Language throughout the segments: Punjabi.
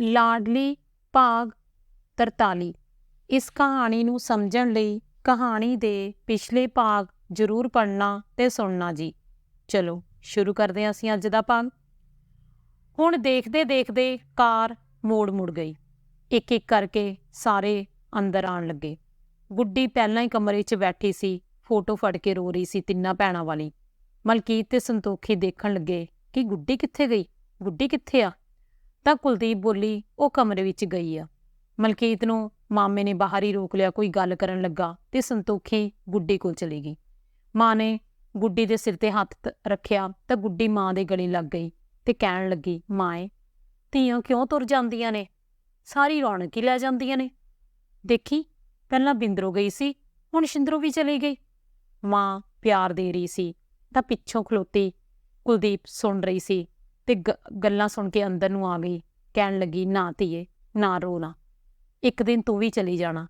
ਲਾਡਲੀ ਭਾਗ 43 ਇਸ ਕਹਾਣੀ ਨੂੰ ਸਮਝਣ ਲਈ ਕਹਾਣੀ ਦੇ ਪਿਛਲੇ ਭਾਗ ਜ਼ਰੂਰ ਪੜ੍ਹਨਾ ਤੇ ਸੁਣਨਾ ਜੀ। ਚਲੋ, ਸ਼ੁਰੂ ਕਰਦੇ ਹਾਂ ਅਸੀਂ ਅੱਜ ਦਾ ਭਾਗ। ਹੁਣ ਦੇਖਦੇ ਦੇਖਦੇ ਕਾਰ ਮੋੜ ਮੁੜ ਗਈ। ਇੱਕ ਇੱਕ ਕਰਕੇ ਸਾਰੇ ਅੰਦਰ ਆਣ ਲੱਗੇ। ਗੁੱਡੀ ਪਹਿਲਾਂ ਹੀ ਕਮਰੇ 'ਚ ਬੈਠੀ ਸੀ, ਫੋਟੋ ਫੜ ਕੇ ਰੋ ਰਹੀ ਸੀ ਤਿੰਨਾਂ ਭੈਣਾਂ ਵਾਲੀ। ਮਲਕੀਤ ਤੇ ਸੰਤੋਖੀ ਦੇਖਣ ਲੱਗੇ ਕਿ ਗੁੱਡੀ ਕਿੱਥੇ ਗਈ? ਗੁੱਡੀ ਕਿੱਥੇ ਆ? ਤਾਂ ਕੁਲਦੀਪ ਬੋਲੀ, ਉਹ ਕਮਰੇ ਵਿੱਚ ਗਈ ਆ। ਮਲਕੀਤ ਨੂੰ ਮਾਮੇ ਨੇ ਬਾਹਰ ਹੀ ਰੋਕ ਲਿਆ, ਕੋਈ ਗੱਲ ਕਰਨ ਲੱਗਾ ਤੇ ਸੰਤੋਖੀ ਗੁੱਡੀ ਕੋਲ ਚਲੀ ਗਈ। ਮਾਂ ਨੇ ਗੁੱਡੀ ਦੇ ਸਿਰ ਤੇ ਹੱਥ ਰੱਖਿਆ ਤਾਂ ਗੁੱਡੀ ਮਾਂ ਦੇ ਗਲੇ ਲੱਗ ਗਈ ਤੇ ਕਹਿਣ ਲੱਗੀ, ਮਾਏ, ਧੀਆਂ ਕਿਉਂ ਤੁਰ ਜਾਂਦੀਆਂ ਨੇ? ਸਾਰੀ ਰੌਣਕ ਹੀ ਲੈ ਜਾਂਦੀਆਂ ਨੇ। ਦੇਖੀ, ਪਹਿਲਾਂ ਬਿੰਦਰੋ ਗਈ ਸੀ, ਹੁਣ ਸ਼ਿੰਦਰੋ ਵੀ ਚਲੀ ਗਈ। ਮਾਂ ਪਿਆਰ ਦੇ ਰਹੀ ਸੀ ਤਾਂ ਪਿੱਛੋਂ ਖਲੋਤੀ ਕੁਲਦੀਪ ਸੁਣ ਰਹੀ ਸੀ। ਤੇ ਗੱਲਾਂ ਸੁਣ ਕੇ ਅੰਦਰ ਨੂੰ ਆ ਗਈ, ਕਹਿਣ ਲੱਗੀ, ਨਾ ਧੀਏ, ਨਾ ਰੋ ਨਾ। ਇੱਕ ਦਿਨ ਤੂੰ ਵੀ ਚਲੀ ਜਾਣਾ।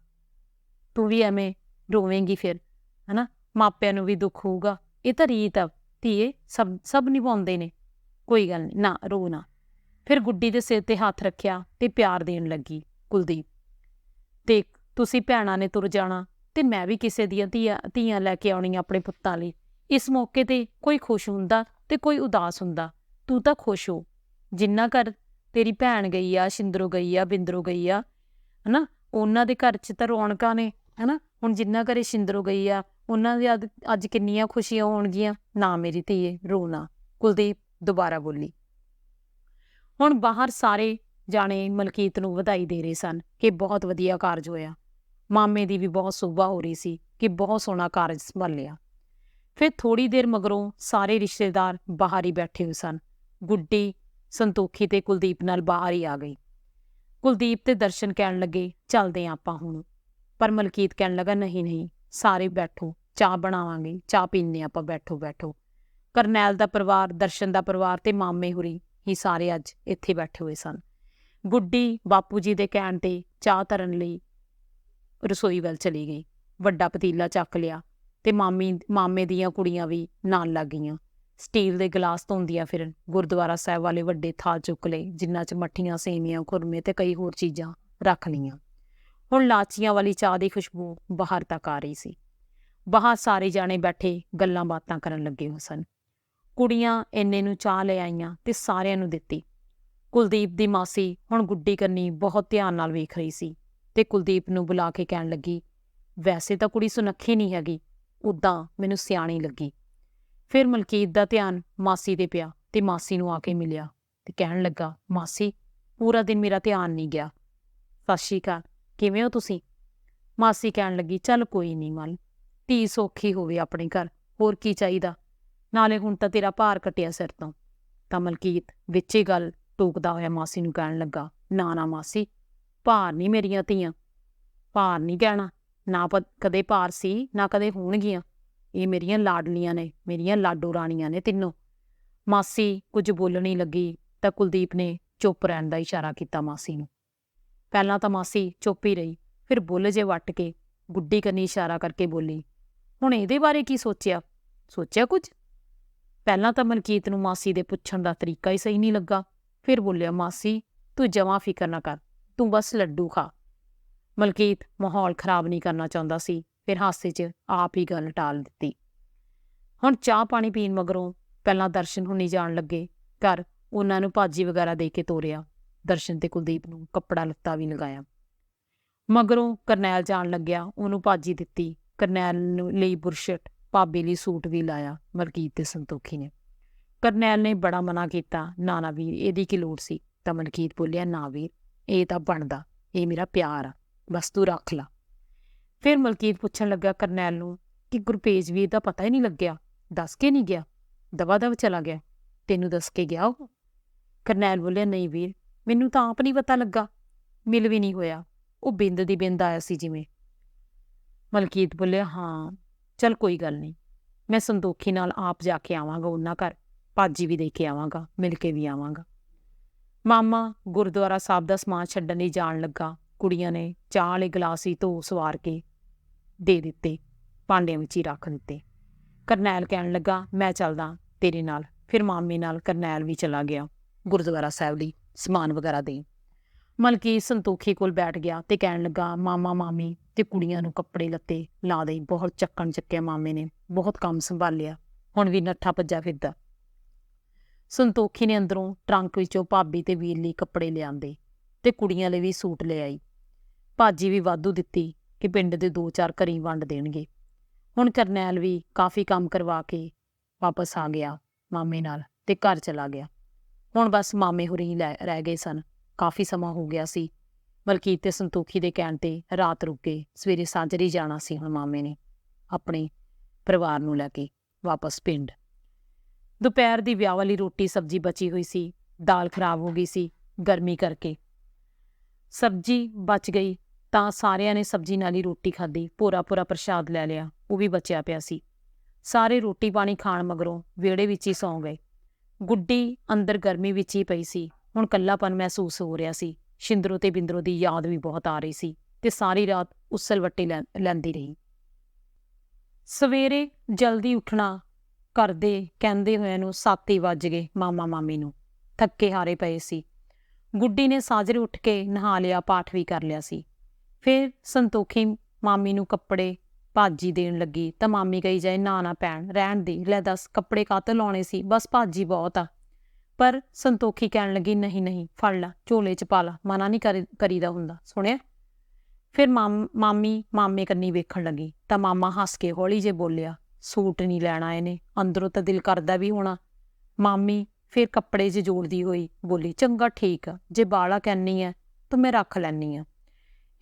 ਤੂੰ ਵੀ ਐਵੇਂ ਰੋਵੇਂਗੀ ਫਿਰ, ਹਨਾ? ਮਾਪਿਆਂ ਨੂੰ ਵੀ ਦੁੱਖ ਹੋਊਗਾ। ਇਹ ਤਾਂ ਰੀਤ ਆ, ਧੀਏ, ਸਭ ਸਭ ਨਿਭਾਉਂਦੇ ਨੇ। ਕੋਈ ਗੱਲ ਨਹੀਂ, ਨਾ, ਰੋ ਨਾ। ਫਿਰ ਗੁੱਡੀ ਦੇ ਸਿਰ ਤੇ ਹੱਥ ਰੱਖਿਆ ਤੇ ਪਿਆਰ ਦੇਣ ਲੱਗੀ ਕੁਲਦੀਪ। ਤੇ ਤੁਸੀਂ ਭੈਣਾਂ ਨੇ ਤੁਰ ਜਾਣਾ ਤੇ ਮੈਂ ਵੀ ਕਿਸੇ ਦੀਆਂ ਧੀਆਂ ਧੀਆਂ ਲੈ ਕੇ ਆਉਣੀਆਂ ਆਪਣੇ ਪੁੱਤਾਂ ਲਈ। ਇਸ ਮੌਕੇ ਤੇ ਕੋਈ ਖੁਸ਼ ਹੁੰਦਾ ਤੇ ਕੋਈ ਉਦਾਸ ਹੁੰਦਾ। ਤੂੰ ਤਾਂ ਖੁਸ਼ ਹੋ। ਜਿੰਨਾ ਘਰ ਤੇਰੀ ਭੈਣ ਗਈ ਆ, ਸ਼ਿੰਦਰੋ ਗਈ ਆ, ਬਿੰਦਰੋ ਗਈ ਆ, ਹਨਾ? ਉਹਨਾਂ ਦੇ ਘਰ 'ਚ ਤਾਂ ਰੌਣਕਾਂ ਨੇ, ਹਨਾ? ਹੁਣ ਜਿੰਨਾ ਘਰੇ ਸ਼ਿੰਦਰੋ ਗਈ ਆ, ਉਹਨਾਂ ਦੇ ਅੱਜ- ਅੱਜ ਕਿੰਨੀਆਂ ਖੁਸ਼ੀਆਂ ਹੋਣਗੀਆਂ? ਨਾ ਮੇਰੀ ਧੀਏ ਰੋਣਾ ਕੁਲਦੀਪ, ਦੁਬਾਰਾ ਬੋਲੀ। ਹੁਣ ਬਾਹਰ ਸਾਰੇ ਜਾਣੇ ਮਲਕੀਤ ਨੂੰ ਵਧਾਈ ਦੇ ਰਹੇ ਸਨ ਕਿ ਬਹੁਤ ਵਧੀਆ ਕਾਰਜ ਹੋਇਆ। ਮਾਮੇ ਦੀ ਵੀ ਬਹੁਤ ਸੁਭਾ ਹੋ ਰਹੀ ਸੀ ਕਿ ਬਹੁਤ ਸੋਹਣਾ ਕਾਰਜ ਸੰਭਾਲਿਆ। ਫਿਰ ਥੋੜੀ ਦੇਰ ਮਗਰੋਂ ਸਾਰੇ ਰਿਸ਼ਤੇਦਾਰ ਬਾਹਰ ਹੀ ਬੈਠੇ ਹੋਏ ਸਨ। ਗੁੱਡੀ ਸੰਤੋਖੀ ਤੇ ਕੁਲਦੀਪ ਨਾਲ ਬਾਹਰ ਹੀ ਆ ਗਈ। ਕੁਲਦੀਪ ਤੇ ਦਰਸ਼ਨ ਕਹਿਣ ਲੱਗੇ, ਚੱਲਦੇ ਆਂ ਆਪਾਂ ਹੁਣ। ਪਰ ਮਲਕੀਤ ਕਹਿਣ ਲੱਗਾ, ਨਹੀਂ ਨਹੀਂ, ਸਾਰੇ ਬੈਠੋ, ਚਾਹ ਬਣਾਵਾਂਗੇ, ਚਾਹ ਪੀਣੇ ਆਪਾਂ, ਬੈਠੋ ਬੈਠੋ। ਕਰਨੈਲ ਦਾ ਪਰਿਵਾਰ, ਦਰਸ਼ਨ ਦਾ ਪਰਿਵਾਰ ਤੇ ਮਾਮੇ ਹੁਰੀ ਹੀ ਸਾਰੇ ਅੱਜ ਇੱਥੇ ਬੈਠੇ ਹੋਏ ਸਨ। ਗੁੱਡੀ ਬਾਪੂ ਜੀ ਦੇ ਕਹਿਣ ਤੇ ਚਾਹ ਧਰਨ ਲਈ ਰਸੋਈ ਵੱਲ ਚਲੀ ਗਈ। ਵੱਡਾ ਪਤੀਲਾ ਚੱਕ ਲਿਆ ਤੇ ਮਾਮੀ, ਮਾਮੇ ਦੀਆਂ ਕੁੜੀਆਂ ਵੀ ਨਾਲ ਲੱਗ ਗਈਆਂ। ਸਟੀਲ ਦੇ ਗਲਾਸ ਧੋਂਦੀਆਂ ਫਿਰਨ ਗੁਰਦੁਆਰਾ ਸਾਹਿਬ ਵਾਲੇ ਵੱਡੇ ਥਾਲ ਚੁੱਕ ਲਏ ਜਿਨ੍ਹਾਂ 'ਚ ਮੱਠੀਆਂ ਸੇਵੀਆਂ ਖੁਰਮੇ ਤੇ ਕਈ ਹੋਰ ਚੀਜ਼ਾਂ ਰੱਖ ਲਈਆਂ। ਹੁਣ ਲਾਚੀਆਂ ਵਾਲੀ ਚਾਹ ਦੀ ਖੁਸ਼ਬੂ ਬਾਹਰ ਤੱਕ ਆ ਰਹੀ ਸੀ। ਬਾਹਰ ਸਾਰੇ ਜਾਣੇ ਬੈਠੇ ਗੱਲਾਂ ਬਾਤਾਂ ਕਰਨ ਲੱਗੇ ਹੋਏ ਸਨ। ਕੁੜੀਆਂ ਇੰਨੇ ਨੂੰ ਚਾਹ ਲੈ ਆਈਆਂ ਤੇ ਸਾਰਿਆਂ ਨੂੰ ਦਿੱਤੀ। ਕੁਲਦੀਪ ਦੀ ਮਾਸੀ ਹੁਣ ਗੁੱਡੀ ਕੰਨੀ ਬਹੁਤ ਧਿਆਨ ਨਾਲ ਵੇਖ ਰਹੀ ਸੀ ਤੇ ਕੁਲਦੀਪ ਨੂੰ ਬੁਲਾ ਕੇ ਕਹਿਣ ਲੱਗੀ, ਵੈਸੇ ਤਾਂ ਕੁੜੀ ਸੁਨੱਖੀ ਨਹੀਂ ਹੈਗੀ ਉਦਾਂ ਮੈਨੂੰ ਸਿਆਣੀ ਲੱਗੀ। ਫਿਰ ਮਲਕੀਤ ਦਾ ਧਿਆਨ ਮਾਸੀ ਤੇ ਪਿਆ ਤੇ ਮਾਸੀ ਨੂੰ ਆ ਕੇ ਮਿਲਿਆ ਤੇ ਕਹਿਣ ਲੱਗਾ, ਮਾਸੀ, ਪੂਰਾ ਦਿਨ ਮੇਰਾ ਧਿਆਨ ਨਹੀਂ ਗਿਆ। ਸਤਿ ਸ਼੍ਰੀ ਅਕਾਲ, ਕਿਵੇਂ ਹੋ ਤੁਸੀਂ? ਮਾਸੀ ਕਹਿਣ ਲੱਗੀ, ਚੱਲ ਕੋਈ ਨਹੀਂ ਮਨ ਧੀ ਸੌਖੀ ਹੋਵੇ ਆਪਣੇ ਘਰ, ਹੋਰ ਕੀ ਚਾਹੀਦਾ? ਨਾਲੇ ਹੁਣ ਤਾਂ ਤੇਰਾ ਭਾਰ ਕਟਿਆ ਸਿਰ ਤੋਂ। ਤਾਂ ਮਲਕੀਤ ਵਿੱਚ ਹੀ ਗੱਲ ਟੋਕਦਾ ਹੋਇਆ ਮਾਸੀ ਨੂੰ ਕਹਿਣ ਲੱਗਾ, ਨਾ ਨਾ ਮਾਸੀ, ਭਾਰ ਨਹੀਂ ਮੇਰੀਆਂ ਧੀਆਂ। ਭਾਰ ਨਹੀਂ ਕਹਿਣਾ ਨਾ ਪ- ਕਦੇ ਭਾਰ ਸੀ, ਨਾ ਕਦੇ ਹੋਣਗੀਆਂ। ਇਹ ਮੇਰੀਆਂ ਲਾਡਲੀਆਂ ਨੇ, ਮੇਰੀਆਂ ਲਾਡੋ ਰਾਣੀਆਂ ਨੇ ਤਿੰਨੋਂ। ਮਾਸੀ ਕੁਝ ਬੋਲਣੀ ਲੱਗੀ ਤਾਂ ਕੁਲਦੀਪ ਨੇ ਚੁੱਪ ਰਹਿਣ ਦਾ ਇਸ਼ਾਰਾ ਕੀਤਾ ਮਾਸੀ ਨੂੰ। ਪਹਿਲਾਂ ਤਾਂ ਮਾਸੀ ਚੁੱਪ ਹੀ ਰਹੀ, ਫਿਰ ਬੁੱਲ ਜੇ ਵੱਟ ਕੇ ਗੁੱਡੀ ਕੰਨੀ ਇਸ਼ਾਰਾ ਕਰਕੇ ਬੋਲੀ, ਹੁਣ ਇਹਦੇ ਬਾਰੇ ਕੀ ਸੋਚਿਆ? ਸੋਚਿਆ ਕੁਝ? ਪਹਿਲਾਂ ਤਾਂ ਮਲਕੀਤ ਨੂੰ ਮਾਸੀ ਦੇ ਪੁੱਛਣ ਦਾ ਤਰੀਕਾ ਹੀ ਸਹੀ ਨਹੀਂ ਲੱਗਾ, ਫਿਰ ਬੋਲਿਆ, ਮਾਸੀ, ਤੂੰ ਜਮਾਂ ਫਿਕਰ ਨਾ ਕਰ, ਤੂੰ ਬਸ ਲੱਡੂ ਖਾ। ਮਲਕੀਤ ਮਾਹੌਲ ਖਰਾਬ ਨਹੀਂ ਕਰਨਾ ਚਾਹੁੰਦਾ ਸੀ ਫਿਰ ਹਾਸੇ 'ਚ ਆਪ ਹੀ ਗੱਲ ਟਾਲ ਦਿੱਤੀ। ਹੁਣ ਚਾਹ ਪਾਣੀ ਪੀਣ ਮਗਰੋਂ ਪਹਿਲਾਂ ਦਰਸ਼ਨ ਹੁਣੀ ਜਾਣ ਲੱਗੇ। ਘਰ ਉਹਨਾਂ ਨੂੰ ਭਾਜੀ ਵਗੈਰਾ ਦੇ ਕੇ ਤੋਰਿਆ। ਦਰਸ਼ਨ ਤੇ ਕੁਲਦੀਪ ਨੂੰ ਕੱਪੜਾ ਲੱਤਾ ਵੀ ਲਗਾਇਆ। ਮਗਰੋਂ ਕਰਨੈਲ ਜਾਣ ਲੱਗਿਆ। ਉਹਨੂੰ ਭਾਜੀ ਦਿੱਤੀ। ਕਰਨੈਲ ਨੂੰ ਲਈ ਬੁਰਸ਼ਟ, ਭਾਬੀ ਲਈ ਸੂਟ ਵੀ ਲਾਇਆ, ਮਲਕੀਤ ਤੇ ਸੰਤੋਖੀ ਨੇ। ਕਰਨੈਲ ਨੇ ਬੜਾ ਮਨਾ ਕੀਤਾ। ਨਾ ਨਾ ਵੀਰ, ਇਹਦੀ ਕੀ ਲੋੜ ਸੀ? ਤਾਂ ਮਲਕੀਤ ਬੋਲਿਆ, ਨਾ ਵੀਰ, ਇਹ ਤਾਂ ਬਣਦਾ। ਇਹ ਮੇਰਾ ਪਿਆਰ ਆ। ਬਸ ਤੂੰ ਰੱਖ ਲਾ। ਫਿਰ ਮਲਕੀਤ ਪੁੱਛਣ ਲੱਗਾ ਕਰਨੈਲ ਨੂੰ ਕਿ ਗੁਰਪੇਜ ਵੀਰ ਦਾ ਪਤਾ ਹੀ ਨਹੀਂ ਲੱਗਿਆ, ਦੱਸ ਕੇ ਨਹੀਂ ਗਿਆ, ਦਵਾ ਦਵ ਚਲਾ ਗਿਆ, ਤੈਨੂੰ ਦੱਸ ਕੇ ਗਿਆ ਉਹ? ਕਰਨੈਲ ਬੋਲਿਆ, ਨਹੀਂ ਵੀਰ, ਮੈਨੂੰ ਤਾਂ ਆਪ ਨਹੀਂ ਪਤਾ ਲੱਗਾ, ਮਿਲ ਵੀ ਨਹੀਂ ਹੋਇਆ, ਉਹ ਬਿੰਦ ਦੀ ਬਿੰਦ ਆਇਆ ਸੀ ਜਿਵੇਂ। ਮਲਕੀਤ ਬੋਲਿਆ, ਹਾਂ, ਚਲ ਕੋਈ ਗੱਲ ਨਹੀਂ, ਮੈਂ ਸੰਦੋਖੀ ਨਾਲ ਆਪ ਜਾ ਕੇ ਆਵਾਂਗਾ ਉਹਨਾਂ ਘਰ, ਭਾਜੀ ਵੀ ਦੇ ਕੇ ਆਵਾਂਗਾ, ਮਿਲ ਕੇ ਵੀ ਆਵਾਂਗਾ। ਮਾਮਾ ਗੁਰਦੁਆਰਾ ਸਾਹਿਬ ਦਾ ਸਮਾਨ ਛੱਡਣ ਲਈ ਜਾਣ ਲੱਗਾ, ਕੁੜੀਆਂ ਨੇ ਚਾਹ ਵਾਲੇ ਗਲਾਸ ਹੀ ਧੋ ਸਵਾਰ ਕੇ ਦੇ ਦਿੱਤੇ, ਭਾਂਡਿਆਂ ਵਿੱਚ ਹੀ ਰੱਖ ਦਿੱਤੇ। ਕਰਨੈਲ ਕਹਿਣ ਲੱਗਾ, ਮੈਂ ਚੱਲਦਾ ਤੇਰੇ ਨਾਲ। ਫਿਰ ਮਾਮੇ ਨਾਲ ਕਰਨੈਲ ਵੀ ਚਲਾ ਗਿਆ, ਗੁਰਦੁਆਰਾ ਸਾਹਿਬ ਲਈ ਸਮਾਨ ਵਗੈਰਾ ਦੇ ਮਲਕੀਤ ਸੰਤੋਖੀ ਕੋਲ ਬੈਠ ਗਿਆ ਤੇ ਕਹਿਣ ਲੱਗਾ, ਮਾਮਾ, ਮਾਮੀ ਤੇ ਕੁੜੀਆਂ ਨੂੰ ਕੱਪੜੇ ਲੱਤੇ ਲਾ ਦੇਈ ਬਹੁਤ ਚੱਕਣ ਚੱਕਿਆ ਮਾਮੇ ਨੇ, ਬਹੁਤ ਕੰਮ ਸੰਭਾਲਿਆ, ਹੁਣ ਵੀ ਨੱਠਾ ਭੱਜਾ ਫਿਰਦਾ। ਸੰਤੋਖੀ ਨੇ ਅੰਦਰੋਂ ਟਰੰਕ ਵਿੱਚੋਂ ਭਾਬੀ ਤੇ ਵੀਰ ਲਈ ਕੱਪੜੇ ਲਿਆਂਦੇ ਤੇ ਕੁੜੀਆਂ ਲਈ ਵੀ ਸੂਟ ਲੈ ਆਈ ਭਾਜੀ ਵੀ ਵਾਧੂ ਦਿੱਤੀ ਕਿ ਪਿੰਡ ਦੇ ਦੋ ਚਾਰ ਘਰੀ ਵੰਡ ਦੇਣਗੇ। ਹੁਣ ਕਰਨੈਲ ਵੀ ਕਾਫੀ ਕੰਮ ਕਰਵਾ ਕੇ ਵਾਪਸ ਆ ਗਿਆ ਮਾਮੇ ਨਾਲ ਤੇ ਘਰ ਚਲਾ ਗਿਆ। ਹੁਣ ਬਸ ਮਾਮੇ ਹੁਰੀ ਲੈ, ਰਹਿ ਗਏ ਸਨ। ਕਾਫੀ ਸਮਾਂ ਹੋ ਗਿਆ ਸੀ ਮਲਕੀਤ ਤੇ ਸੰਤੋਖੀ ਦੇ ਕਹਿਣ ਤੇ ਰਾਤ ਰੁਕ ਕੇ ਸਵੇਰੇ ਸਾਜਰੀ ਜਾਣਾ ਸੀ ਹੁਣ ਮਾਮੇ ਨੇ ਆਪਣੇ ਪਰਿਵਾਰ ਨੂੰ ਲੈ ਕੇ ਵਾਪਸ ਪਿੰਡ। ਦੁਪਹਿਰ ਦੀ ਵਿਆਹ ਵਾਲੀ ਰੋਟੀ ਸਬਜ਼ੀ ਬਚੀ ਹੋਈ ਸੀ, ਦਾਲ ਖਰਾਬ ਹੋ ਗਈ ਸੀ ਗਰਮੀ ਕਰਕੇ। ਸਬਜ਼ੀ ਬਚ ਗਈ ਤਾਂ ਸਾਰਿਆਂ ਨੇ ਸਬਜ਼ੀ ਨਾਲ ਹੀ ਰੋਟੀ ਖਾਧੀ ਪੂਰਾ ਪੂਰਾ ਪ੍ਰਸ਼ਾਦ ਲੈ ਲਿਆ, ਉਹ ਵੀ ਬਚਿਆ ਪਿਆ ਸੀ। ਸਾਰੇ ਰੋਟੀ ਪਾਣੀ ਖਾਣ ਮਗਰੋਂ ਵਿਹੜੇ ਵਿੱਚ ਹੀ ਸੌਂ ਗਏ। ਗੁੱਡੀ ਅੰਦਰ ਗਰਮੀ ਵਿੱਚ ਹੀ ਪਈ ਸੀ, ਹੁਣ ਕੱਲਾਪਨ ਮਹਿਸੂਸ ਹੋ ਰਿਹਾ ਸੀ। ਸ਼ਿੰਦਰੋ ਤੇ ਬਿੰਦਰੋ ਦੀ ਯਾਦ ਵੀ ਬਹੁਤ ਆ ਰਹੀ ਸੀ ਤੇ ਸਾਰੀ ਰਾਤ ਉਸਲਵੱਟੀ ਲੈ- ਲੈਂਦੀ ਰਹੀ। ਸਵੇਰੇ ਜਲਦੀ ਉੱਠਣਾ, ਕਰਦੇ, ਕਹਿੰਦੇ ਹੋਇਆਂ ਨੂੰ 7 ਵੱਜ ਗਏ ਮਾਮਾ ਮਾਮੀ ਨੂੰ। ਥੱਕੇ ਹਾਰੇ ਪਏ ਸੀ। ਗੁੱਡੀ ਨੇ ਸਾਜਰੇ ਉੱਠ ਕੇ ਨਹਾ ਲਿਆ, ਪਾਠ ਵੀ ਕਰ ਲਿਆ ਸੀ। ਫਿਰ ਸੰਤੋਖੀ ਮਾਮੀ ਨੂੰ ਕੱਪੜੇ ਭਾਜੀ ਦੇਣ ਲੱਗੀ। ਤਾਂ ਮਾਮੀ ਕਹੀ ਜਾਏ, ਨਾ ਨਾ ਭੈਣ, ਰਹਿਣ ਦੇ, ਲੈ ਦੱਸ, ਕੱਪੜੇ ਕਾਹਤੇ ਲਾਉਣੇ ਸੀ? ਬਸ ਭਾਜੀ ਬਹੁਤ ਆ। ਪਰ ਸੰਤੋਖੀ ਕਹਿਣ ਲੱਗੀ, ਨਹੀਂ ਨਹੀਂ, ਫੜ ਲਾ, ਝੋਲੇ ਚ ਪਾ ਲਾ, ਮਨਾ ਨਹੀਂ ਕਰੀ- ਕਰੀਦਾ ਹੁੰਦਾ। ਸੁਣਿਆ? ਫਿਰ ਮਾਮ- ਮਾਮੀ, ਮਾਮੇ ਕੰਨੀ ਵੇਖਣ ਲੱਗੀ। ਤਾਂ ਮਾਮਾ ਹੱਸ ਕੇ ਹੌਲੀ ਜੇ ਬੋਲਿਆ, ਸੂਟ ਨਹੀਂ ਲੈਣਾ ਇਹਨੇ ਅੰਦਰੋਂ ਤਾਂ ਦਿਲ ਕਰਦਾ ਵੀ ਹੋਣਾ। ਮਾਮੀ ਫਿਰ ਕੱਪੜੇ 'ਚ ਜੋੜਦੀ ਹੋਈ ਬੋਲੀ, ਚੰਗਾ, ਠੀਕ ਆ, ਜੇ ਬਾਲਾ ਕਹਿਨੀ ਐ, ਤਾਂ ਮੈਂ ਰੱਖ ਲੈਨੀ ਆ।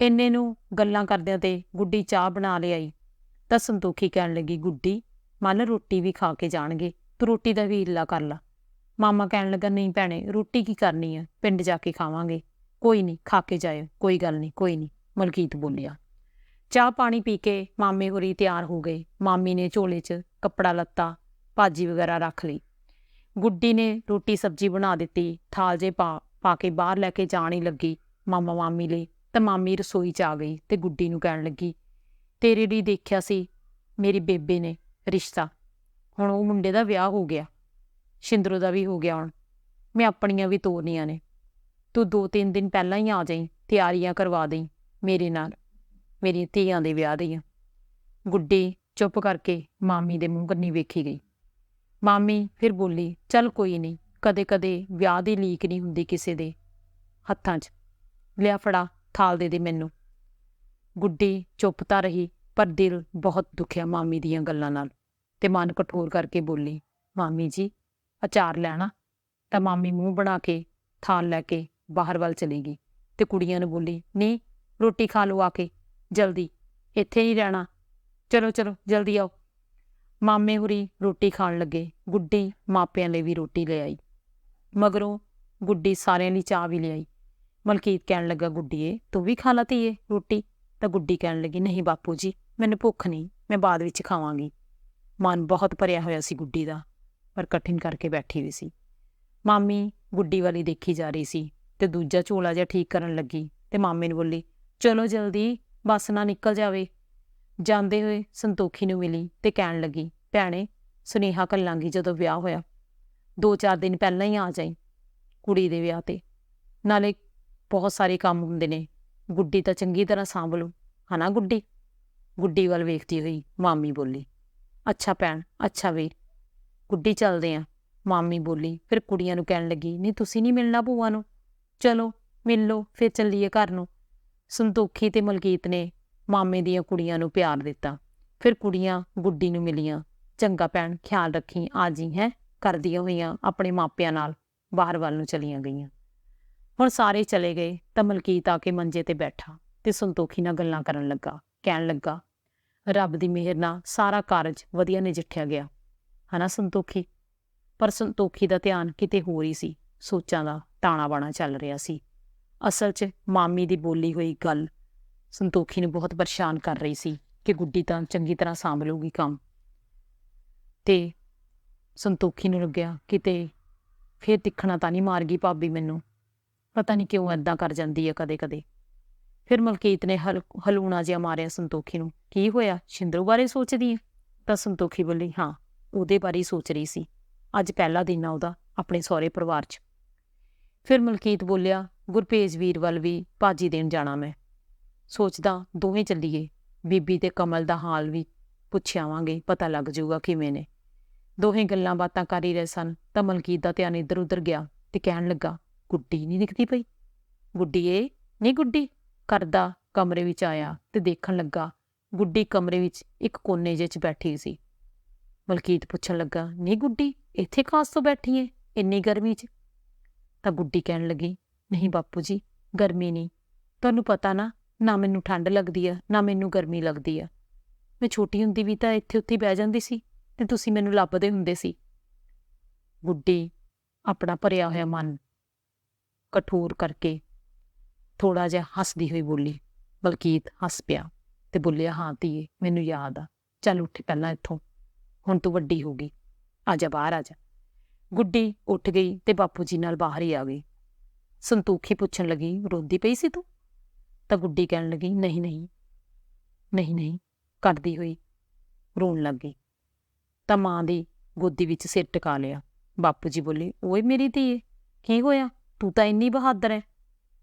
ਇੰਨੇ ਨੂੰ ਗੱਲਾਂ ਕਰਦਿਆਂ ਤੇ ਗੁੱਡੀ ਚਾਹ ਬਣਾ ਲਿਆਈ ਤਾਂ ਸੰਤੋਖੀ ਕਹਿਣ ਲੱਗੀ, ਗੁੱਡੀ, ਮੰਨ ਰੋਟੀ ਵੀ ਖਾ ਕੇ ਜਾਣਗੇ, ਤੂੰ ਰੋਟੀ ਦਾ ਵੀ ਹਿੱਲਾ ਕਰ ਲਾ। ਮਾਮਾ ਕਹਿਣ ਲੱਗਾ, ਨਹੀਂ ਭੈਣੇ, ਰੋਟੀ ਕੀ ਕਰਨੀ ਆ? ਪਿੰਡ ਜਾ ਕੇ ਖਾਵਾਂਗੇ। ਕੋਈ ਨਹੀਂ, ਖਾ ਕੇ ਜਾਇਓ। ਕੋਈ ਗੱਲ ਨਹੀਂ, ਕੋਈ ਨਹੀਂ। ਮਲਕੀਤ ਬੋਲਿਆ। ਚਾਹ ਪਾਣੀ ਪੀ ਕੇ ਮਾਮੇ ਹੋਰੀ ਤਿਆਰ ਹੋ ਗਏ। ਮਾਮੀ ਨੇ ਝੋਲੇ 'ਚ ਕੱਪੜਾ ਲੱਤਾ, ਭਾਜੀ ਵਗੈਰਾ ਰੱਖ ਲਈ। ਗੁੱਡੀ ਨੇ ਰੋਟੀ ਸਬਜ਼ੀ ਬਣਾ ਦਿੱਤੀ, ਥਾਲ ਜੇ ਪਾ ਪਾ ਕੇ ਬਾਹਰ ਲੈ ਕੇ ਜਾਣ ਹੀ ਲੱਗੀ। ਮਾਮਾ ਮਾਮੀ ਲਈ ਤਾਂ ਮਾਮੀ ਰਸੋਈ 'ਚ ਆ ਗਈ ਤੇ ਗੁੱਡੀ ਨੂੰ ਕਹਿਣ ਲੱਗੀ, ਤੇਰੇ ਲਈ ਦੇਖਿਆ ਸੀ ਮੇਰੀ ਬੇਬੇ ਨੇ ਰਿਸ਼ਤਾ। ਹੁਣ ਉਹ ਮੁੰਡੇ ਦਾ ਵਿਆਹ ਹੋ ਗਿਆ, ਸ਼ਿੰਦਰੋ ਦਾ ਵੀ ਹੋ ਗਿਆ ਹੁਣ। ਮੈਂ ਆਪਣੀਆਂ ਵੀ ਤੋਰਨੀਆਂ ਨੇ। ਤੂੰ ਦੋ ਤਿੰਨ ਦਿਨ ਪਹਿਲਾਂ ਹੀ ਆ ਜਾਈਂ, ਤਿਆਰੀਆਂ ਕਰਵਾ ਦੇਈਂ ਮੇਰੇ ਨਾਲ, ਮੇਰੀਆਂ ਧੀਆਂ ਦੇ ਵਿਆਹ ਦੀਆਂ। ਗੁੱਡੀ ਚੁੱਪ ਕਰਕੇ ਮਾਮੀ ਦੇ ਮੂੰਹ ਕੰਨੀ ਵੇਖੀ ਗਈ। ਮਾਮੀ ਫਿਰ ਬੋਲੀ, ਚੱਲ ਕੋਈ ਨਹੀਂ ਕਦੇ ਕਦੇ ਵਿਆਹ ਦੀ ਲੀਕ ਨਹੀਂ ਹੁੰਦੀ ਕਿਸੇ ਦੇ ਹੱਥਾਂ 'ਚ। ਲਿਆ ਫੜਾ ਥਾਲ ਦੇ ਦੇ ਮੈਨੂੰ। ਗੁੱਡੀ ਚੁੱਪ ਤਾਂ ਰਹੀ, ਪਰ ਦਿਲ ਬਹੁਤ ਦੁਖਿਆ ਮਾਮੀ ਦੀਆਂ ਗੱਲਾਂ ਨਾਲ। ਤੇ ਮਨ ਕਠੋਰ ਕਰਕੇ ਬੋਲੀ, ਮਾਮੀ ਜੀ, ਅਚਾਰ ਲੈਣਾ? ਤਾਂ ਮਾਮੀ ਮੂੰਹ ਬਣਾ ਕੇ ਥਾਲ ਲੈ ਕੇ ਬਾਹਰ ਵੱਲ ਚਲੀ ਗਈ ਤੇ ਕੁੜੀਆਂ ਨੂੰ ਬੋਲੀ, ਨਹੀਂ, ਰੋਟੀ ਖਾ ਲਓ ਆ ਕੇ, ਜਲਦੀ, ਇੱਥੇ ਹੀ ਰਹਿਣਾ। ਚਲੋ ਚਲੋ, ਜਲਦੀ ਆਓ। ਮਾਮੇ ਹੁਰੀ ਰੋਟੀ ਖਾਣ ਲੱਗੇ, ਗੁੱਡੀ ਮਾਪਿਆਂ ਲਈ ਵੀ ਰੋਟੀ ਲੈ ਆਈ। ਮਗਰੋਂ ਗੁੱਡੀ ਸਾਰਿਆਂ ਲਈ ਚਾਹ ਵੀ ਲਿਆਈ ਮਲਕੀਤ ਕਹਿਣ ਲੱਗਾ, ਗੁੱਡੀਏ, ਤੂੰ ਵੀ ਖਾ ਲਾ ਧੀਏ ਰੋਟੀ। ਤਾਂ ਗੁੱਡੀ ਕਹਿਣ ਲੱਗੀ, ਨਹੀਂ ਬਾਪੂ ਜੀ, ਮੈਨੂੰ ਭੁੱਖ ਨਹੀਂ, ਮੈਂ ਬਾਅਦ ਵਿੱਚ ਖਾਵਾਂਗੀ। ਮਨ ਬਹੁਤ ਭਰਿਆ ਹੋਇਆ ਸੀ ਗੁੱਡੀ ਦਾ, ਪਰ ਕਠਿਨ ਕਰਕੇ ਬੈਠੀ ਵੀ ਸੀ। ਮਾਮੀ ਗੁੱਡੀ ਵਾਲੀ ਦੇਖੀ ਜਾ ਰਹੀ ਸੀ ਤੇ ਦੂਜਾ ਝੋਲਾ ਜਿਹਾ ਠੀਕ ਕਰਨ ਲੱਗੀ ਤੇ ਮਾਮੇ ਨੂੰ ਬੋਲੀ, ਚਲੋ ਜਲਦੀ, ਬੱਸ ਨਾ ਨਿਕਲ ਜਾਵੇ। ਜਾਂਦੇ ਹੋਏ ਸੰਤੋਖੀ ਨੂੰ ਮਿਲੀ ਤੇ ਕਹਿਣ ਲੱਗੀ, ਭੈਣੇ, ਸੁਨੇਹਾ ਕੱਲਾਂਗੀ ਜਦੋਂ ਵਿਆਹ ਹੋਇਆ, ਦੋ ਚਾਰ ਦਿਨ ਪਹਿਲਾਂ ਹੀ ਆ ਜਾਈ ਕੁੜੀ ਦੇ ਵਿਆਹ ਤੇ। ਨਾਲੇ ਬਹੁਤ ਸਾਰੇ ਕੰਮ ਹੁੰਦੇ ਨੇ। ਗੁੱਡੀ ਤਾਂ ਚੰਗੀ ਤਰ੍ਹਾਂ ਸਾਂਭ ਲਓ ਹਨਾ ਗੁੱਡੀ? ਗੁੱਡੀ ਵੱਲ ਵੇਖਦੀ ਹੋਈ ਮਾਮੀ ਬੋਲੀ, ਅੱਛਾ ਭੈਣ, ਅੱਛਾ ਵੀਰ, ਗੁੱਡੀ ਚੱਲਦੇ ਆ। ਮਾਮੀ ਬੋਲੀ, ਫਿਰ ਕੁੜੀਆਂ ਨੂੰ ਕਹਿਣ ਲੱਗੀ, ਨਹੀਂ ਤੁਸੀਂ ਨਹੀਂ ਮਿਲਣਾ ਭੂਆ ਨੂੰ। ਚਲੋ, ਮਿਲ ਲਓ, ਫਿਰ ਚੱਲੀਏ ਘਰ ਨੂੰ। ਸੰਤੋਖੀ ਤੇ ਮਲਕੀਤ ਨੇ ਮਾਮੇ ਦੀਆਂ ਕੁੜੀਆਂ ਨੂੰ ਪਿਆਰ ਦਿੱਤਾ। ਫਿਰ ਕੁੜੀਆਂ ਗੁੱਡੀ ਨੂੰ ਮਿਲੀਆਂ। ਚੰਗਾ ਭੈਣ, ਖਿਆਲ ਰੱਖੀ, ਆ ਜੀ, ਹੈ? ਕਰਦੀਆਂ ਹੋਈਆਂ ਆਪਣੇ ਮਾਪਿਆਂ ਨਾਲ ਬਾਹਰ ਵੱਲ ਨੂੰ ਚਲੀਆਂ ਗਈਆਂ। ਹੁਣ ਸਾਰੇ ਚਲੇ ਗਏ ਤਾਂ ਮਲਕੀਤ ਆ ਕੇ ਮੰਜੇ ਤੇ ਬੈਠਾ ਤੇ ਸੰਤੋਖੀ ਨਾਲ ਗੱਲਾਂ ਕਰਨ ਲੱਗਾ, ਕਹਿਣ ਲੱਗਾ, ਰੱਬ ਦੀ ਮਿਹਰ ਨਾਲ ਸਾਰਾ ਕਾਰਜ ਵਧੀਆ ਨਜਿੱਠਿਆ ਗਿਆ। ਹਨਾ ਸੰਤੋਖੀ? ਪਰ ਸੰਤੋਖੀ ਦਾ ਧਿਆਨ ਕਿਤੇ ਹੋਰ ਹੀ ਸੀ, ਸੋਚਾਂ ਦਾ ਤਾਣਾ ਬਾਣਾ ਚੱਲ ਰਿਹਾ ਸੀ। ਅਸਲ 'ਚ ਮਾਮੀ ਦੀ ਬੋਲੀ ਹੋਈ ਗੱਲ ਸੰਤੋਖੀ ਨੂੰ ਬਹੁਤ ਪਰੇਸ਼ਾਨ ਕਰ ਰਹੀ ਸੀ ਕਿ ਗੁੱਡੀ ਤਾਂ ਚੰਗੀ ਤਰ੍ਹਾਂ ਸਾਂਭ ਲਊਗੀ ਕੰਮ। ਤੇ ਸੰਤੋਖੀ ਨੂੰ ਲੱਗਿਆ ਕਿਤੇ ਫੇਰ ਤਿੱਖਣਾ ਤਾਂ ਨਹੀਂ ਮਾਰ ਗਈ ਭਾਬੀ ਮੈਨੂੰ। ਪਤਾ ਨਹੀਂ ਕਿਉਂ ਐਦਾਂ ਕਰ ਜਾਂਦੀ ਹੈ ਕਦੇ-ਕਦੇ ਫਿਰ ਮਲਕੀਤ ਨੇ ਹਲ, ਹਲੂਣਾ ਜਿਹਾ ਮਾਰਿਆ ਸੰਤੋਖੀ ਨੂੰ। ਕੀ ਹੋਇਆ? ਸ਼ਿੰਦਰੂ ਬਾਰੇ ਸੋਚਦੀ ਹੈ ਤਾਂ ਸੰਤੋਖੀ ਬੋਲੀ, ਹਾਂ, ਉਹਦੇ ਬਾਰੇ ਹੀ ਸੋਚ ਰਹੀ ਸੀ। ਅੱਜ ਪਹਿਲਾ ਦਿਨ ਆ ਉਹਦਾ, ਆਪਣੇ ਸਹੁਰੇ ਪਰਿਵਾਰ 'ਚ। ਫਿਰ ਮਲਕੀਤ ਬੋਲਿਆ, ਗੁਰਪੇਜ ਵੀਰ ਵੱਲ ਵੀ ਭਾਜੀ ਦੇਣ ਜਾਣਾ ਮੈਂ। ਸੋਚਦਾ, ਦੋਵੇਂ ਚੱਲੀਏ। ਬੀਬੀ ਤੇ ਕਮਲ ਦਾ ਹਾਲ ਵੀ ਪੁੱਛਿਆਵਾਂਗੇ ਪਤਾ ਲੱਗ ਜਾਊਗਾ ਕਿਵੇਂ ਨੇ। ਦੋਹੇ ਗੱਲਾਂ ਬਾਤਾਂ ਕਰ ਹੀ ਰਹੇ ਸਨ, ਤਾਂ ਮਲਕੀਤ ਦਾ ਧਿਆਨ ਇੱਧਰ ਉੱਧਰ ਗਿਆ ਤੇ ਕਹਿਣ ਲੱਗਾ ਗੁੱਡੀ ਨਹੀਂ ਦਿਖਦੀ ਪਈ। ਗੁੱਡੀਏ ਨਹੀਂ ਗੁੱਡੀ? ਕਰਦਾ ਕਮਰੇ ਵਿੱਚ ਆਇਆ ਤੇ ਦੇਖਣ ਲੱਗਾ ਗੁੱਡੀ ਕਮਰੇ ਵਿੱਚ ਇੱਕ ਕੋਨੇ ਜਿਹੇ 'ਚ ਬੈਠੀ ਸੀ। ਮਲਕੀਤ ਪੁੱਛਣ ਲੱਗਾ ਨਹੀਂ ਗੁੱਡੀ, ਇੱਥੇ ਖਾਸ ਤੋਂ ਬੈਠੀ ਏ, ਇੰਨੀ ਗਰਮੀ 'ਚ? ਤਾਂ ਗੁੱਡੀ ਕਹਿਣ ਲੱਗੀ, ਨਹੀਂ ਬਾਪੂ ਜੀ, ਗਰਮੀ ਨਹੀਂ ਤੁਹਾਨੂੰ ਪਤਾ ਨਾ ਨਾ ਮੈਨੂੰ ਠੰਡ ਲੱਗਦੀ ਆ, ਨਾ ਮੈਨੂੰ ਗਰਮੀ ਲੱਗਦੀ ਆ। ਮੈਂ ਛੋਟੀ ਹੁੰਦੀ ਵੀ ਤਾਂ ਇੱਥੇ ਉੱਥੇ ਬਹਿ ਜਾਂਦੀ ਸੀ ਤੇ ਤੁਸੀਂ ਮੈਨੂੰ ਲੱਭਦੇ ਹੁੰਦੇ ਸੀ। ਗੁੱਡੀ ਆਪਣਾ ਭਰਿਆ ਹੋਇਆ ਮਨ ਕਠੋਰ ਕਰਕੇ ਥੋੜਾ ਜਿਹਾ ਹੱਸਦੀ ਹੋਈ ਬੋਲੀ, ਬਲਕੀਤ ਹੱਸ ਪਿਆ ਤੇ ਬੋਲਿਆ, ਹਾਂ ਧੀਏ, ਮੈਨੂੰ ਯਾਦ ਆ। ਚੱਲ ਉੱਠ ਪਹਿਲਾਂ ਇੱਥੋਂ। ਹੁਣ ਤੂੰ ਵੱਡੀ ਹੋ ਗਈ। ਆ ਜਾ ਬਾਹਰ, ਆ ਜਾ। ਗੁੱਡੀ ਉੱਠ ਗਈ ਤੇ ਬਾਪੂ ਜੀ ਨਾਲ ਬਾਹਰ ਹੀ ਆ ਗਈ ਸੰਤੂਖੀ ਪੁੱਛਣ ਲੱਗੀ, ਰੋਂਦੀ ਪਈ ਸੀ ਤੂੰ? ਤਾਂ ਗੁੱਡੀ ਕਹਿਣ ਲੱਗੀ, ਨਹੀਂ ਨਹੀਂ। ਨਹੀਂ ਨਹੀਂ। ਕੱਢਦੀ ਹੋਈ ਰੋਣ ਲੱਗ ਗਈ। ਤਾਂ ਮਾਂ ਦੀ ਗੋਦੀ ਵਿੱਚ ਸਿਰ ਟਿਕਾ ਲਿਆ। ਬਾਪੂ ਜੀ ਬੋਲੇ, ਓਏ ਮੇਰੀ ਧੀਏ, ਕੀ ਹੋਇਆ? ਤੂੰ ਤਾਂ ਇੰਨੀ ਬਹਾਦਰ ਹੈ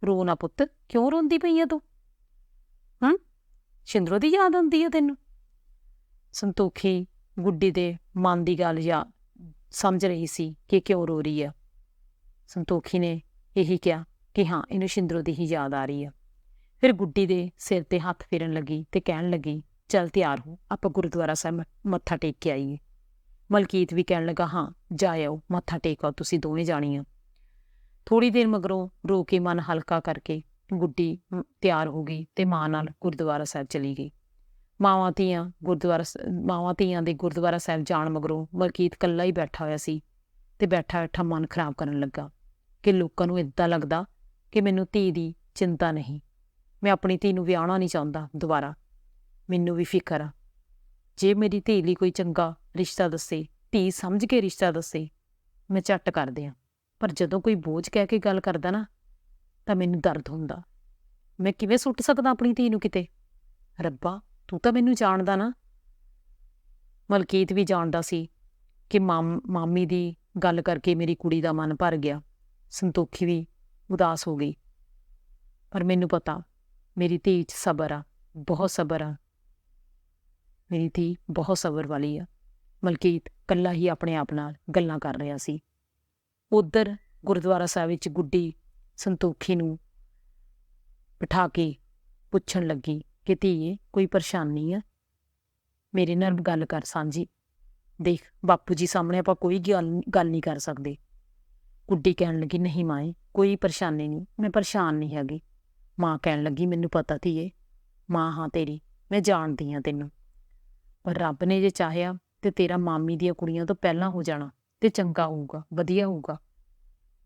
ਰੋ ਨਾ ਪੁੱਤ, ਕਿਉਂ ਰੋਂਦੀ ਪਈ ਆ ਤੂੰ? ਹਾਂ? ਸ਼ਿੰਦਰੋ ਦੀ ਯਾਦ ਆਉਂਦੀ ਆ ਤੈਨੂੰ? ਸੰਤੋਖੀ, ਗੁੱਡੀ ਦੇ ਮਨ ਦੀ ਗੱਲ ਜਾਂ ਸਮਝ ਰਹੀ ਸੀ ਕਿ ਕਿਉਂ ਰੋ ਰਹੀ ਆ ਸੰਤੋਖੀ ਨੇ ਇਹੀ ਕਿਹਾ ਕਿ ਹਾਂ, ਇਹਨੂੰ ਸ਼ਿੰਦਰੋ ਦੀ ਹੀ ਯਾਦ ਆ ਰਹੀ ਆ ਫਿਰ ਗੁੱਡੀ ਦੇ ਸਿਰ ਤੇ ਹੱਥ ਫੇਰਨ ਲੱਗੀ ਤੇ ਕਹਿਣ ਲੱਗੀ, ਚੱਲ ਤਿਆਰ ਹੋ, ਆਪਾਂ ਗੁਰਦੁਆਰਾ ਸਾਹਿਬ ਮੱਥਾ ਟੇਕ ਕੇ ਆਈਏ। ਮਲਕੀਤ ਵੀ ਕਹਿਣ ਲੱਗਾ, ਹਾਂ, ਜਾ ਮੱਥਾ ਟੇਕੋ ਤੁਸੀਂ ਦੋਵੇਂ ਜਾਣੀਆਂ। ਥੋੜੀ ਦੇਰ ਮਗਰੋਂ ਰੋ ਕੇ ਮਨ ਹਲਕਾ ਕਰਕੇ ਗੁੱਡੀ ਤਿਆਰ ਹੋ ਗਈ ਤੇ ਮਾਂ ਨਾਲ ਗੁਰਦੁਆਰਾ ਸਾਹਿਬ ਚਲੀ ਗਈ। ਮਾਵਾਂ ਧੀਆਂ ਗੁਰਦੁਆਰਾ ਮਾਵਾਂ ਧੀਆਂ ਦੇ ਗੁਰਦੁਆਰਾ ਸਾਹਿਬ ਜਾਣ ਮਗਰੋਂ ਮਲਕੀਤ ਕੱਲਾ ਹੀ ਬੈਠਾ ਹੋਇਆ ਸੀ ਤੇ ਬੈਠਾ ਬੈਠਾ ਮਨ ਖਰਾਬ ਕਰਨ ਲੱਗਾ ਕਿ ਲੋਕਾਂ ਨੂੰ ਇਦਾਂ ਲੱਗਦਾ ਕਿ ਮੈਨੂੰ ਧੀ ਦੀ ਚਿੰਤਾ ਨਹੀਂ। ਮੈਂ ਆਪਣੀ ਧੀ ਨੂੰ ਵਿਆਹਣਾ ਨਹੀਂ ਚਾਹੁੰਦਾ ਦੁਬਾਰਾ। ਮੈਨੂੰ ਵੀ ਫਿਕਰ ਆ। ਜੇ ਮੇਰੀ ਧੀ ਲਈ ਕੋਈ ਚੰਗਾ ਰਿਸ਼ਤਾ ਦੱਸੇ, ਧੀ ਸਮਝ ਕੇ ਰਿਸ਼ਤਾ ਦੱਸੇ, ਮੈਂ ਝੱਟ ਕਰ ਦਿਆਂ। ਪਰ ਜਦੋਂ ਕੋਈ ਬੋਝ ਕਹਿ ਕੇ ਗੱਲ ਕਰਦਾ ਨਾ, ਤਾਂ ਮੈਨੂੰ ਦਰਦ ਹੁੰਦਾ। ਮੈਂ ਕਿਵੇਂ ਸੁੱਟ ਸਕਦਾ ਆਪਣੀ ਧੀ ਨੂੰ ਕਿਤੇ? ਰੱਬਾ, ਤੂੰ ਤਾਂ ਮੈਨੂੰ ਜਾਣਦਾ ਨਾ। ਮਲਕੀਤ ਵੀ ਜਾਣਦਾ ਸੀ ਕਿ ਮਾਮ, ਮਾਮੀ ਦੀ ਗੱਲ ਕਰਕੇ ਮੇਰੀ ਕੁੜੀ ਦਾ ਮਨ ਭਰ ਗਿਆ। ਸੰਤੋਖੀ ਵੀ ਉਦਾਸ ਹੋ ਗਈ। ਪਰ ਮੈਨੂੰ ਪਤਾ, ਮੇਰੀ ਧੀ 'ਚ ਸਬਰ ਆ, ਬਹੁਤ ਸਬਰ ਆ। ਮੇਰੀ ਧੀ ਬਹੁਤ ਸਬਰ ਵਾਲੀ ਆ। ਮਲਕੀਤ ਕੱਲਾ ਹੀ ਆਪਣੇ ਆਪ ਨਾਲ ਗੱਲਾਂ ਕਰ ਰਿਹਾ ਸੀ। ਉਧਰ ਗੁਰਦੁਆਰਾ ਸਾਹਿਬ ਵਿੱਚ ਗੁੱਡੀ ਸੰਤੋਖੀ ਨੂੰ ਬਿਠਾ ਕੇ ਪੁੱਛਣ ਲੱਗੀ ਕਿ ਧੀਏ, ਕੋਈ ਪਰੇਸ਼ਾਨੀ ਆ? ਮੇਰੇ ਨਾਲ ਗੱਲ ਕਰ ਸਾਂਝੀ। ਦੇਖ, ਬਾਪੂ ਜੀ ਸਾਹਮਣੇ ਆਪਾਂ ਕੋਈ ਗੱਲ ਗੱਲ ਨਹੀਂ ਕਰ ਸਕਦੇ। ਗੁੱਡੀ ਕਹਿਣ ਲੱਗੀ, ਨਹੀਂ ਮਾਏ, ਕੋਈ ਪਰੇਸ਼ਾਨੀ ਨਹੀਂ, ਮੈਂ ਪਰੇਸ਼ਾਨ ਨਹੀਂ ਹੈਗੀ। ਮਾਂ ਕਹਿਣ ਲੱਗੀ, ਮੈਨੂੰ ਪਤਾ ਧੀਏ, ਮਾਂ ਹਾਂ ਤੇਰੀ, ਮੈਂ ਜਾਣਦੀ ਹਾਂ ਤੈਨੂੰ। ਪਰ ਰੱਬ ਨੇ ਜੇ ਚਾਹਿਆ ਤੇ ਤੇਰਾ ਮਾਮੀ ਦੀਆਂ ਕੁੜੀਆਂ ਤੋਂ ਪਹਿਲਾਂ ਹੋ ਜਾਣਾ। ਤੇ ਚੰਗਾ ਹੋਊਗਾ, ਵਧੀਆ ਹੋਊਗਾ।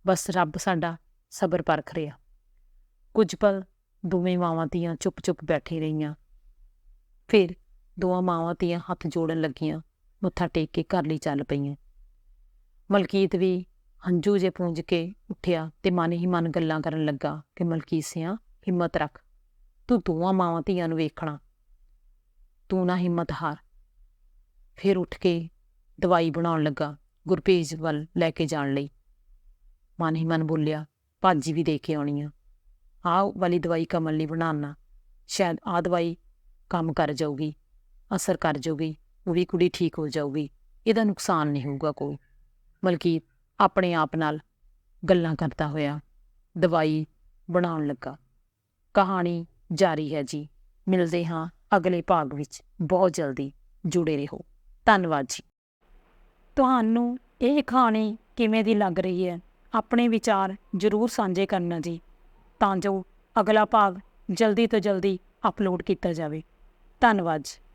ਬਸ ਰੱਬ ਸਾਡਾ ਸਬਰ ਪਰਖ ਰਿਹਾ। ਕੁਝ ਪਲ ਦੋਵੇਂ ਮਾਵਾਂ ਧੀਆਂ ਚੁੱਪ-ਚੁੱਪ ਬੈਠੀ ਰਹੀਆਂ। ਫਿਰ ਦੋਵਾਂ ਮਾਵਾਂ ਧੀਆਂ ਹੱਥ ਜੋੜਨ ਲੱਗੀਆਂ, ਮੱਥਾ ਟੇਕ ਕੇ ਘਰ ਲਈ ਚੱਲ ਪਈਆਂ। ਮਲਕੀਤ ਵੀ ਹੰਝੂ ਜੇ ਪੂੰਝ ਕੇ ਉੱਠਿਆ ਤੇ ਮਨ ਹੀ ਮਨ ਗੱਲਾਂ ਕਰਨ ਲੱਗਾ ਕਿ ਮਲਕੀਤ ਸਿਆ, ਹਿੰਮਤ ਰੱਖ। ਤੂੰ ਦੋਵਾਂ ਮਾਵਾਂ ਧੀਆਂ ਨੂੰ ਵੇਖਣਾ। ਤੂੰ ਨਾ ਹਿੰਮਤ ਹਾਰ। ਫਿਰ ਉੱਠ ਕੇ ਦਵਾਈ ਬਣਾਉਣ ਲੱਗਾ। ਗੁਰਪੇਜ ਵੱਲ ਲੈ ਕੇ ਜਾਣ ਲਈ। ਮਨ ਹੀ ਮਨ ਬੋਲਿਆ, ਭਾਜੀ ਵੀ ਦੇ ਕੇ ਆਉਣੀ ਆ। ਆਹ ਵਾਲੀ ਦਵਾਈ ਕਮਲ ਲਈ ਬਣਾਉਣਾ ਸ਼ਾਇਦ ਆਹ ਦਵਾਈ ਕੰਮ ਕਰ ਜਾਊਗੀ, ਅਸਰ ਕਰ ਜਾਊਗੀ, ਉਹ ਵੀ ਕੁੜੀ ਠੀਕ ਹੋ ਜਾਊਗੀ, ਇਹਦਾ ਨੁਕਸਾਨ ਨਹੀਂ ਹੋਊਗਾ ਕੋਈ। ਮਲਕੀ ਆਪਣੇ ਆਪ ਨਾਲ ਗੱਲਾਂ ਕਰਦਾ ਹੋਇਆ ਦਵਾਈ ਬਣਾਉਣ ਲੱਗਾ। ਕਹਾਣੀ ਜਾਰੀ ਹੈ ਜੀ। ਮਿਲਦੇ ਹਾਂ ਅਗਲੇ ਭਾਗ ਵਿੱਚ। ਬਹੁਤ ਜਲਦੀ ਜੁੜੇ ਰਹੋ। ਧੰਨਵਾਦ ਜੀ। ਤੁਹਾਨੂੰ ਇਹ ਕਹਾਣੀ ਕਿਵੇਂ ਦੀ ਲੱਗ ਰਹੀ ਹੈ? ਆਪਣੇ ਵਿਚਾਰ ਜ਼ਰੂਰ ਸਾਂਝੇ ਕਰਨਾ ਜੀ, ਤਾਂ ਜੋ ਅਗਲਾ ਭਾਗ ਜਲਦੀ ਤੋਂ ਜਲਦੀ ਅਪਲੋਡ ਕੀਤਾ ਜਾਵੇ। ਧੰਨਵਾਦ ਜੀ।